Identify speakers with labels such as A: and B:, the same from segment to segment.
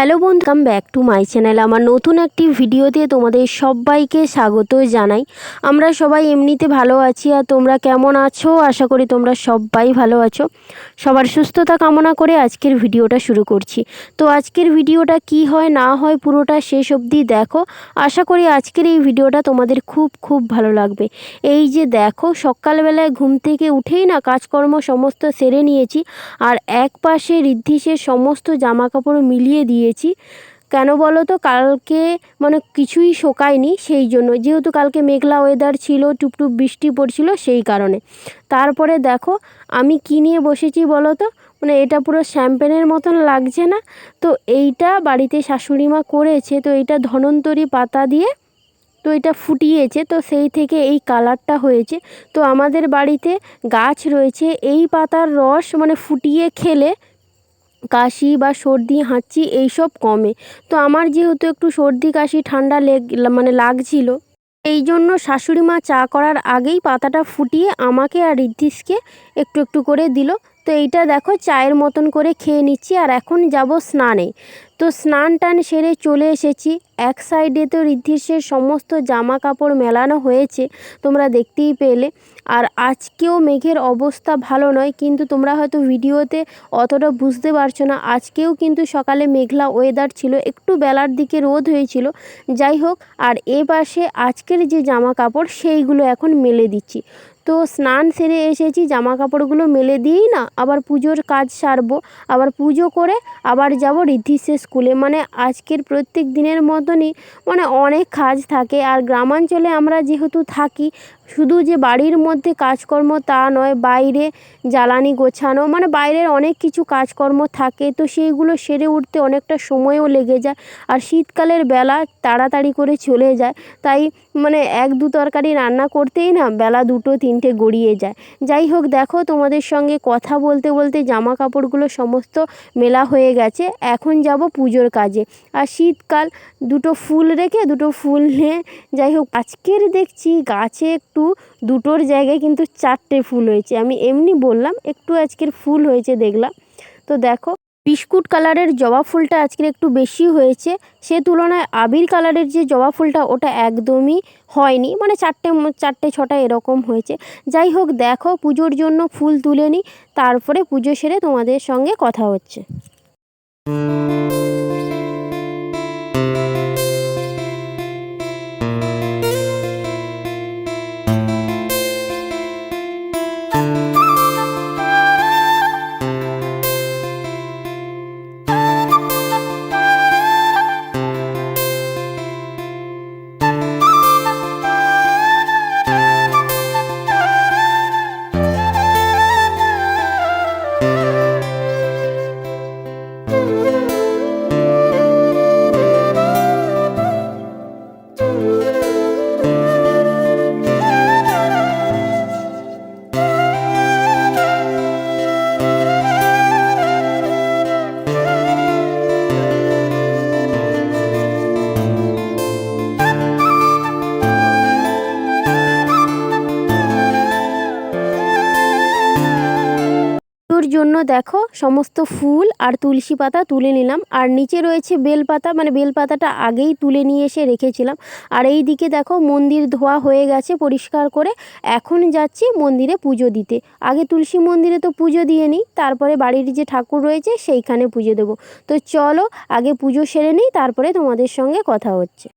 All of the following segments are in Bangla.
A: হ্যালো বন্ধু come back to my channel আমার নতুন একটি ভিডিওতে তোমাদের সবাইকে স্বাগত জানাই। আমরা সবাই এমনিতে ভালো আছি আর তোমরা কেমন আছো? আশা করি তোমরা সবাই ভালো আছো। সবার সুস্থতা কামনা করে আজকের ভিডিওটা শুরু করছি। তো আজকের ভিডিওটা কি হয়, না হয়, পুরোটা শেষ অবধি দেখো। আশা করি আজকের এই ভিডিওটা তোমাদের খুব খুব ভালো লাগবে। এই যে দেখো, সকালবেলায় ঘুম থেকে উঠেই না কাজকর্ম সমস্ত সেরে নিয়েছি। আর এক পাশে ঋদ্ধিসের সমস্ত জামা কাপড় মিলিয়ে দিয়েছি। কেন বলো তো? কালকে মানে কিছুই শোকায়নি সেই জন্য। যেহেতু কালকে মেঘলা ওয়েদার ছিল, টুপটুপ বৃষ্টি পড়ছিল সেই কারণে। তারপরে দেখো, আমি কী নিয়ে বসেছি বলো তো? মানে এটা পুরো শ্যাম্পেনের মতন লাগছে না? তো এইটা বাড়িতে শাশুড়ি মা করেছে, তো এইটা ধনন্তরি পাতা দিয়ে তো এটা ফুটিয়েছে, তো সেই থেকে এই কালারটা হয়েছে। তো আমাদের বাড়িতে গাছ রয়েছে, এই পাতার রস মানে ফুটিয়ে খেলে কাশি বা সর্দি, হাঁচি এইসব কমে। তো আমার যেহেতু একটু সর্দি, কাশি, ঠান্ডা লেগ মানে লাগছিল এই জন্য শাশুড়ি মা চা করার আগেই পাতাটা ফুটিয়ে আমাকে আর ঋদ্ধিশকে একটু একটু করে দিল। তো এইটা দেখো চায়ের মতন করে খেয়ে নিচ্ছি আর এখন যাব স্নানে। তো স্নান টান সেরে চলে এসেছি। এক সাইডে তো ঋদ্ধিসের সমস্ত জামা কাপড় মেলানো হয়েছে, তোমরা দেখতেই পেলে। আর আজকেও মেঘের অবস্থা ভালো নয়, কিন্তু তোমরা হয়তো ভিডিওতে অতটা বুঝতে পারছ না। আজকেও কিন্তু সকালে মেঘলা ওয়েদার ছিল, একটু বেলার দিকে রোদ হয়েছিল। যাই হোক, আর এ পাশে আজকের যে জামা কাপড় সেইগুলো এখন মেলে দিচ্ছি। তো স্নান সেরে এসেছি জামা কাপড়গুলো মেলে দিয়েই না, আবার পুজোর কাজ সারবো, আবার পুজো করে আবার যাব ঋদ্ধিসের স্কুলে। মানে আজকের প্রত্যেক দিনের মতনই মানে অনেক কাজ থাকে। আর গ্রামাঞ্চলে আমরা যেহেতু থাকি শুধু যে বাড়ির মধ্যে কাজকর্ম তা নয়, বাইরে জ্বালানি গোছানো মানে বাইরের অনেক কিছু কাজকর্ম থাকে, তো সেইগুলো সেরে উঠতে অনেকটা সময়ও লেগে যায়। আর শীতকালের বেলা তাড়াতাড়ি করে চলে যায়, তাই মানে এক দু তরকারি রান্না করতেই না বেলা দুটো তিনটে গড়িয়ে যায়। যাই হোক, দেখো তোমাদের সঙ্গে কথা বলতে বলতে জামা কাপড়গুলো সমস্ত মেলা হয়ে গেছে, এখন যাব পুজোর কাজে। আর শীতকাল দুটো ফুল রেখে দুটো ফুল নিয়ে, যাই হোক, আজকের দেখছি গাছে একটু দুটোর জায়গায় কিন্তু চারটে ফুল হয়েছে। আমি এমনি বললাম, একটু আজকের ফুল হয়েছে দেখলাম। তো দেখো, বিস্কুট কালারের জবা ফুলটা আজকের একটু বেশি হয়েছে। সে তুলনায় আবির কালারের যে জবা ফুলটা, ওটা একদমই হয়নি। মানে চারটে চারটে, ছটা এরকম হয়েছে। যাই হোক, দেখো, পুজোর জন্য ফুল তুলে নিই তারপরে পুজো সেরে তোমাদের সঙ্গে কথা হচ্ছে। দেখো, সমস্ত ফুল আর তুলসী পাতা তুলে নিলাম। আর নিচে রয়েছে বেলপাতা মানে বেলপাতাটা আগেই তুলে নিয়ে এসে রেখেছিলাম। আর এই দিকে দেখো, মন্দির ধোয়া হয়ে গেছে পরিষ্কার করে। এখন যাচ্ছি মন্দিরে পুজো দিতে। আগে তুলসী মন্দিরে তো পুজো দিয়ে নিই, তারপরে বাড়ির যে ঠাকুর রয়েছে সেইখানে পুজো দেবো। তো চলো, আগে পুজো সেরে নিই, তারপরে তোমাদের সঙ্গে কথা হচ্ছে।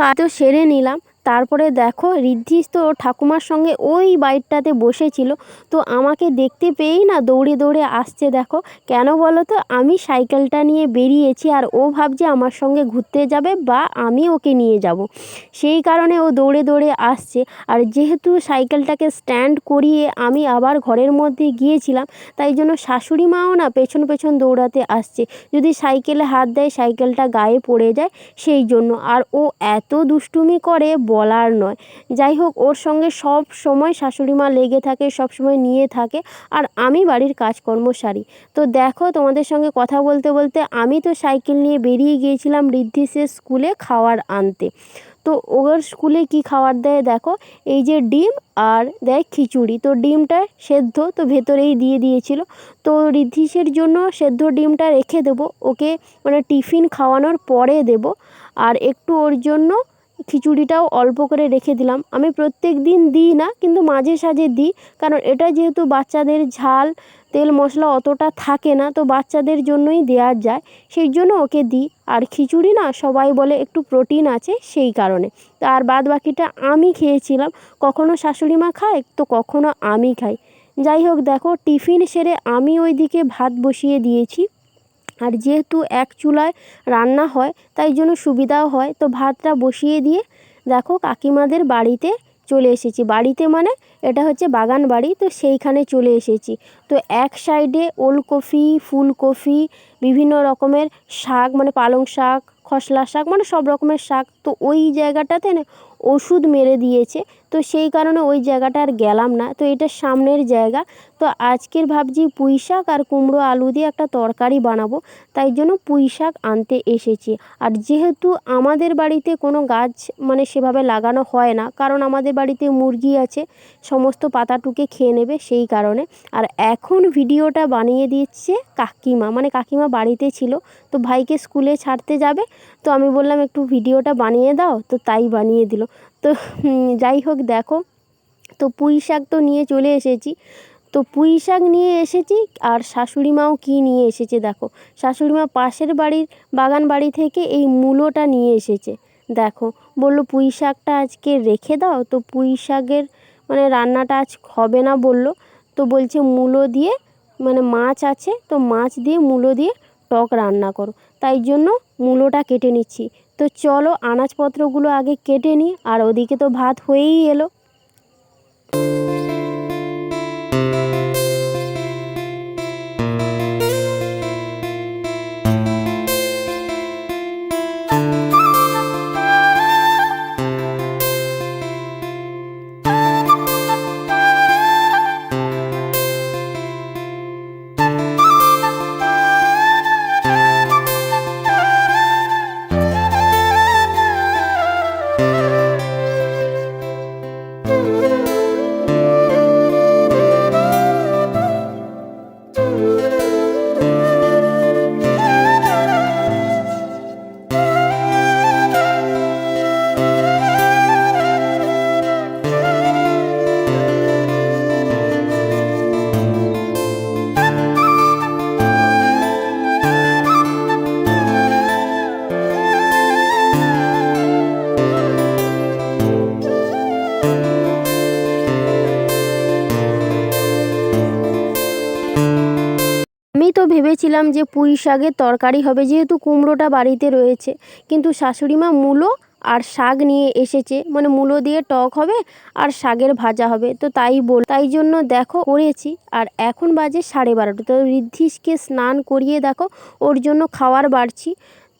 A: কাজও সেরে নিলাম। তারপরে দেখো ঋদ্ধিস তো ঠাকুমার সঙ্গে ওই বাইকটাতে বসেছিল। তো আমাকে দেখতে পেয়েই না দৌড়ে দৌড়ে আসছে দেখো। কেন বলো তো? আমি সাইকেলটা নিয়ে বেরিয়েছি আর ও ভাবছে আমার সঙ্গে ঘুরতে যাবে বা আমি ওকে নিয়ে যাব। সেই কারণে ও দৌড়ে দৌড়ে আসছে। আর যেহেতু সাইকেলটাকে স্ট্যান্ড করিয়ে আমি আবার ঘরের মধ্যে গিয়েছিলাম, তাই জন্য শাশুড়ি মাও না পেছন পেছন দৌড়াতে আসছে। যদি সাইকেলে হাত দেয়, সাইকেলটা গায়ে পড়ে যায় সেই জন্য। আর ও এত দুষ্টুমি করে বলার নয়। যাই হোক, ওর সঙ্গে সব সময় শাশুড়ি মা লেগে থাকে, সব সময় নিয়ে থাকে আর আমি বাড়ির কাজকর্ম সারি। তো দেখো, তোমাদের সঙ্গে কথা বলতে বলতে আমি তো সাইকেল নিয়ে বেরিয়ে গিয়েছিলাম ঋদ্ধিসের স্কুলে খাবার আনতে। তো ওর স্কুলে কি খাবার দেয় দেখো? এই যে ডিম আর দেয় খিচুড়ি। তো ডিমটা সেদ্ধ, তো ভেতরেই দিয়ে দিয়েছিল। তো ঋদ্ধিসের জন্য সেদ্ধ ডিমটা রেখে দেবো। ওকে মানে টিফিন খাওয়ানোর পরে দেব। আর একটু ওর জন্য খিচুড়িটাও অল্প করে রেখে দিলাম। আমি প্রত্যেক দিন দিই না, কিন্তু মাঝে সাঝে দিই। কারণ এটা যেহেতু বাচ্চাদের ঝাল, তেল, মশলা অতটা থাকে না, তো বাচ্চাদের জন্যই দেওয়া যায়। সেই জন্য ওকে দিই। আর খিচুড়ি না, সবাই বলে একটু প্রোটিন আছে সেই কারণে। তো আর বাদ বাকিটা আমি খেয়েছিলাম। কখনো শাশুড়ি মা খায়, তো কখনো আমি খাই। যাই হোক, দেখো, টিফিন সেরে আমি ওইদিকে ভাত বসিয়ে দিয়েছি। আর যেহেতু এক চুলায় রান্না হয়, তাই জন্য সুবিধাও হয়। তো ভাতটা বসিয়ে দিয়ে দেখো কাকিমাদের বাড়িতে চলে এসেছি। বাড়িতে মানে এটা হচ্ছে বাগান বাড়ি, তো সেইখানে চলে এসেছি। তো এক সাইডে ওলকপি, ফুলকপি, বিভিন্ন রকমের শাক মানে পালং শাক খসলা শাক মানে সব রকমের শাক। তো ওই জায়গাটাতে না ওষুধ মেরে দিয়েছে। তো সেই কারণে ওই জায়গাটা আর গেলাম না। তো এটা সামনের জায়গা। তো আজকের ভাবছি পুঁই শাক আর কুমড়ো আলু দিয়ে একটা তরকারি বানাবো। তাই জন্য পুঁই শাক আনতে এসেছি। আর যেহেতু আমাদের বাড়িতে কোনো গাছ মানে সেভাবে লাগানো হয় না, কারণ আমাদের বাড়িতে মুরগি আছে, সমস্ত পাতাটুকে খেয়ে নেবে সেই কারণে। আর এখন ভিডিওটা বানিয়ে দিচ্ছে কাকিমা। মানে কাকিমা বাড়িতে ছিল। তো ভাইকে স্কুলে ছাড়তে যাবে। তো আমি বললাম, একটু ভিডিওটা বানিয়ে দাও। তো তাই বানিয়ে দিল। তো যাই হোক, দেখো, তো পুঁই শাক তো নিয়ে চলে এসেছি। তো পুঁই শাক নিয়ে এসেছি, আর শাশুড়ি মাও কী নিয়ে এসেছে দেখো। শাশুড়ি মা পাশের বাড়ির, বাগান বাড়ি থেকে এই মূলোটা নিয়ে এসেছে। দেখো, বলল, পুঁই শাকটা আজকে রেখে দাও। তো পুঁই শাকের মানে রান্নাটা আজ হবে না বলল। তো বলছে, মূলো দিয়ে মানে মাছ আছে। তো মাছ দিয়ে, মূলো দিয়ে টক রান্না করো। তাই জন্য মূলোটা কেটে নিচ্ছি। তো চলো আনাজপত্রগুলো আগে কেটে নিই, আর ওদিকে তো ভাত হয়েই এলো। ভেবেছিলাম যে পুঁই শাকের তরকারি হবে, যেহেতু কুমড়োটা বাড়িতে রয়েছে। কিন্তু শাশুড়িমা মূলো আর শাক নিয়ে এসেছে। মানে মূলো দিয়ে টক হবে আর শাকের ভাজা হবে। তো তাই বল তাই জন্য দেখো করেছি। আর এখন বাজে সাড়ে বারোটা। তো ঋদ্ধিসকে স্নান করিয়ে দেখো, ওর জন্য খাওয়ার বাড়ছি।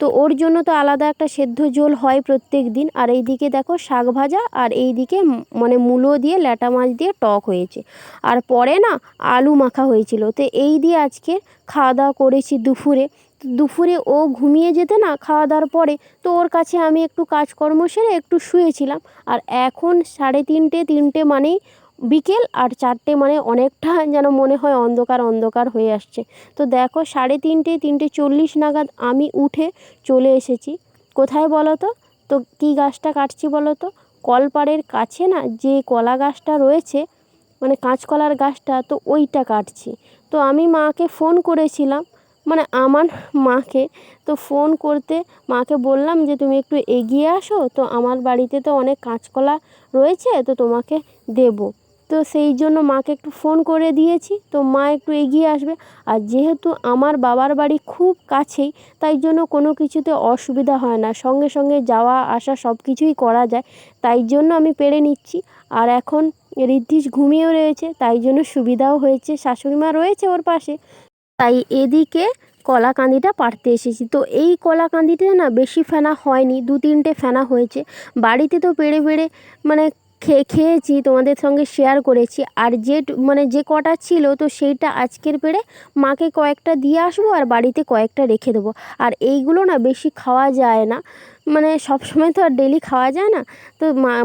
A: তো ওর জন্য তো আলাদা একটা সেদ্ধ ঝোল হয় প্রত্যেক দিন। আর এই দিকে দেখো শাক ভাজা আর এই দিকে মানে মূলো দিয়ে, ল্যাটা মাছ দিয়ে টক হয়েছে। আর পরে না আলু মাখা হয়েছিল। তো এই দিয়ে আজকে খাওয়া দাওয়া করেছি দুপুরে। দুপুরে ও ঘুমিয়ে যেতে না খাওয়া দাওয়ার পরে তো ওর কাছে আমি একটু কাজকর্ম সেরে একটু শুয়েছিলাম। আর এখন সাড়ে তিনটে তিনটে মানেই বিকেল আর চারটে মানে অনেকটা যেন মনে হয় অন্ধকার অন্ধকার হয়ে আসছে। তো দেখো সাড়ে তিনটে তিনটে চল্লিশ নাগাদ আমি উঠে চলে এসেছি। কোথায় বলো তো তো কী গাছটা কাটছি বলো তো কলপাড়ের কাছে না যে কলা গাছটা রয়েছে মানে কাঁচকলার গাছটা, তো ওইটা কাটছি। তো আমি মাকে ফোন করেছিলাম মানে আমার মাকে, তো ফোন করতে মাকে বললাম যে তুমি একটু এগিয়ে আসো, তো আমার বাড়িতে তো অনেক কাঁচকলা রয়েছে, তো তোমাকে দেবো। তো সেই জন্য মাকে একটু ফোন করে দিয়েছি। তো মা একটু এগিয়ে আসবে। আর যেহেতু আমার বাবার বাড়ি খুব কাছেই, তাই জন্য কোনো কিছুতে অসুবিধা হয় না। সঙ্গে সঙ্গে যাওয়া, আসা সব কিছুই করা যায়। তাই জন্য আমি পেরে নিচ্ছি। আর এখন ঋদ্ধিশ ঘুমিয়েও রয়েছে, তাই জন্য সুবিধাও হয়েছে। শাশুড়ি মা রয়েছে ওর পাশে। তাই এদিকে কলাকান্দিটা পাড়তে এসেছি। তো এই কলাকান্দিতে না বেশি ফেনা হয়নি দু তিনটে ফেনা হয়েছে। বাড়িতে তো পেড়ে পেড়ে মানে খেয়েছি, তোমাদের সঙ্গে শেয়ার করেছি। আর যে মানে যে কটা ছিল, তো সেইটা আজকের পেড়ে মাকে কয়েকটা দিয়ে আসব আর বাড়িতে কয়েকটা রেখে দেবো। আর এইগুলো না বেশি খাওয়া যায় না। মানে সব সময় তো আর ডেলি খাওয়া যায় না। তো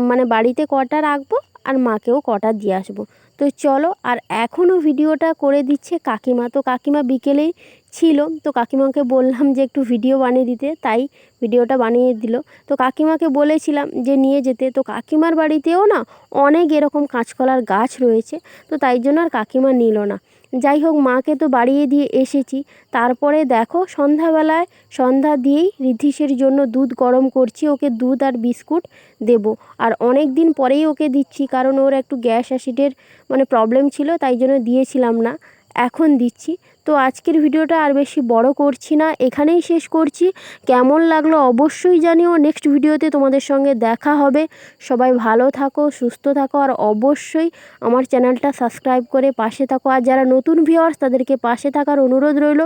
A: মানে বাড়িতে কটা রাখব আর মাকেও কটা দিয়ে আসব। তো চলো, আর এখনও ভিডিওটা করে দিচ্ছে কাকিমা। তো কাকিমা বিকেলেই ছিল। তো কাকিমাকে বললাম যে একটু ভিডিও বানিয়ে দিতে, তাই ভিডিওটা বানিয়ে দিল। তো কাকিমাকে বলেছিলাম যে নিয়ে যেতে। তো কাকিমার বাড়িতেও না অনেক এরকম কাঁচকলার গাছ রয়েছে, তো তাই জন্য আর কাকিমা নিল না। যাই হোক, মাকে তো বাড়িয়ে দিয়ে এসেছি। তারপরে দেখো, সন্ধ্যাবেলায় সন্ধ্যা দিয়েই রিদ্ধিশের জন্য দুধ গরম করছি, ওকে দুধ আর বিস্কুট দেবো। আর অনেক দিন পরেই ওকে দিচ্ছি, কারণ ওর একটু গ্যাস অ্যাসিডের মানে প্রবলেম ছিল, তাই জন্য দিয়েছিলাম না। এখন দিচ্ছি। তো আজকের ভিডিওটা আর বেশি বড় করছি না, এখানেই শেষ করছি। কেমন লাগল অবশ্যই জানিও নেক্সট ভিডিওতে তোমাদের সঙ্গে দেখা হবে। সবাই ভালো থাকো, সুস্থ থাকো, আর অবশ্যই আমার চ্যানেলটা সাবস্ক্রাইব করে পাশে থাকো। আর যারা নতুন ভিউয়ার্স তাদেরকে পাশে থাকার অনুরোধ রইল।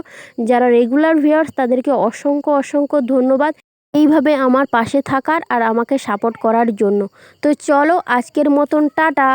A: যারা রেগুলার ভিউয়ার্স তাদেরকে অসংখ্য অসংখ্য ধন্যবাদ। এইভাবে আমার পাশে থাকার আর আমাকে সাপোর্ট করার জন্য। তো চলো আজকের মতন, টাটা।